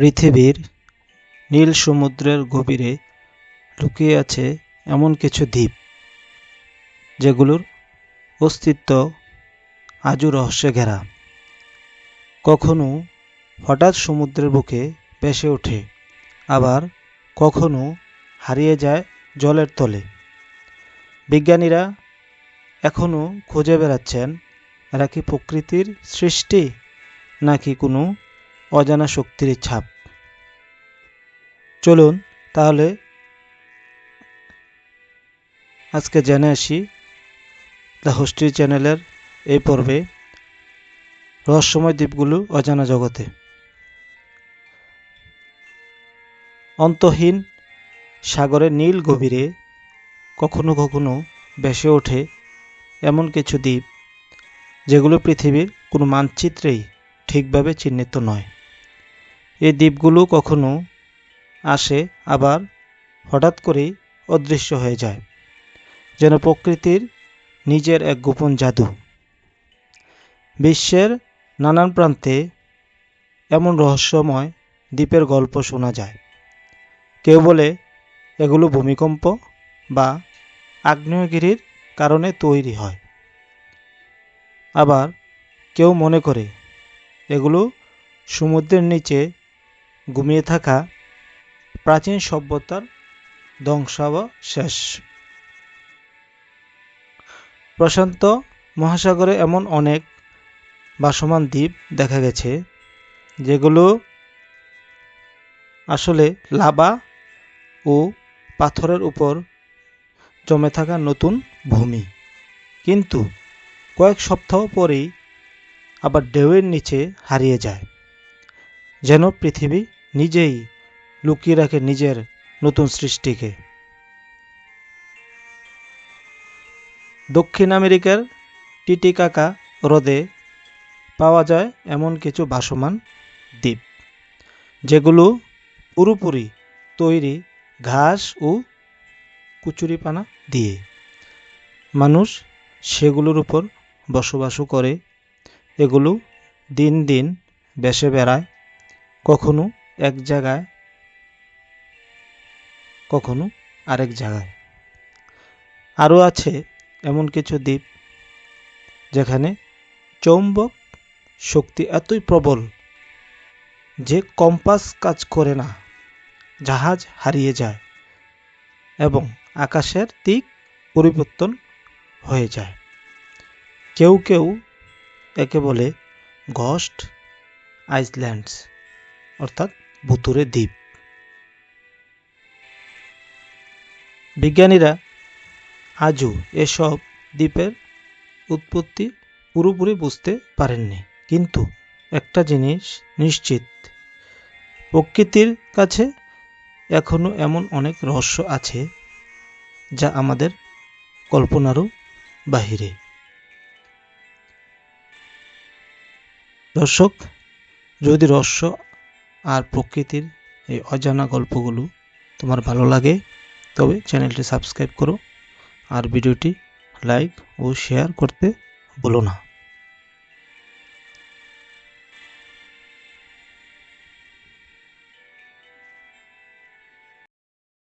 পৃথিবীর নীল সমুদ্রের গভীরে লুকিয়ে আছে এমন কিছু দ্বীপ, যেগুলোর অস্তিত্ব আজও রহস্যে ঘেরা। কখনো হঠাৎ সমুদ্রের বুকে ভেসে ওঠে, আবার কখনো হারিয়ে যায় জলের তলে। বিজ্ঞানীরা এখনও খুঁজে বেড়াচ্ছেন এরা কি প্রকৃতির সৃষ্টি নাকি কোনো অজানা শক্তির ছাপ। চলুন তাহলে আজকে জেনে আসি দ্য হোস্টি চ্যানেলের এই পর্বে রহস্যময় দ্বীপগুলো অজানা জগতে। অন্তহীন সাগরের নীল গভীরে কখনো কখনো ভেসে ওঠে এমন কিছু দ্বীপ, যেগুলো পৃথিবীর কোনো মানচিত্রেই ঠিকভাবে চিহ্নিত নয়। এই দ্বীপগুলো কখনো আসে, আবার হঠাৎ করেই অদৃশ্য হয়ে যায়, যেন প্রকৃতির নিজের এক গোপন জাদু। বিশ্বের নানান প্রান্তে এমন রহস্যময় দ্বীপের গল্প শোনা যায়। কেউ বলে, এগুলো ভূমিকম্প বা আগ্নেয়গিরির কারণে তৈরি হয়। আবার কেউ মনে করে, এগুলো সমুদ্রের নিচে ঘুমিয়ে থাকা প্রাচীন সভ্যতার ধ্বংসাবশেষ। প্রশান্ত মহাসাগরে এমন অনেক ভাসমান দ্বীপ দেখা গেছে, যেগুলো আসলে লাভা ও পাথরের উপর জমে থাকা নতুন ভূমি। কিন্তু কয়েক সপ্তাহ পরেই আবার ঢেউয়ের নিচে হারিয়ে যায়, যেন পৃথিবী নিজেই লুকিয়ে রাখে নিজের নতুন সৃষ্টিকে। দক্ষিণ আমেরিকার টিটিকাকা হ্রদে পাওয়া যায় এমন কিছু ভাসমান দ্বীপ, যেগুলো পুরোপুরি তৈরি ঘাস ও কুচুরিপানা দিয়ে। মানুষ সেগুলোর উপর বসবাসও করে। এগুলো দিন দিন বেসে বেড়ায়। কখনো এক জায়গায়, কখনো আরেক জায়গায়। আরও আছে এমন কিছু দ্বীপ যেখানে চৌম্বক শক্তি এতই প্রবল যে কম্পাস কাজ করে না, জাহাজ হারিয়ে যায় এবং আকাশের দিক পরিবর্তন হয়ে যায়। কেউ কেউ একে বলে গস্ট আইসল্যান্ডস, অর্থাৎ ভুতুরে দ্বীপ। বিজ্ঞানীরা আজও এসব দ্বীপের উৎপত্তি পুরোপুরি বুঝতে পারেননি। কিন্তু একটা জিনিস নিশ্চিত, প্রকৃতির কাছে এখনও এমন অনেক রহস্য আছে যা আমাদের কল্পনারও বাহিরে। দর্শক, যদি রহস্য আর প্রকৃতির এই অজানা গল্পগুলো তোমার ভালো লাগে, তবে চ্যানেলটি সাবস্ক্রাইব করো আর ভিডিওটি লাইক ও শেয়ার করতে ভুলো না।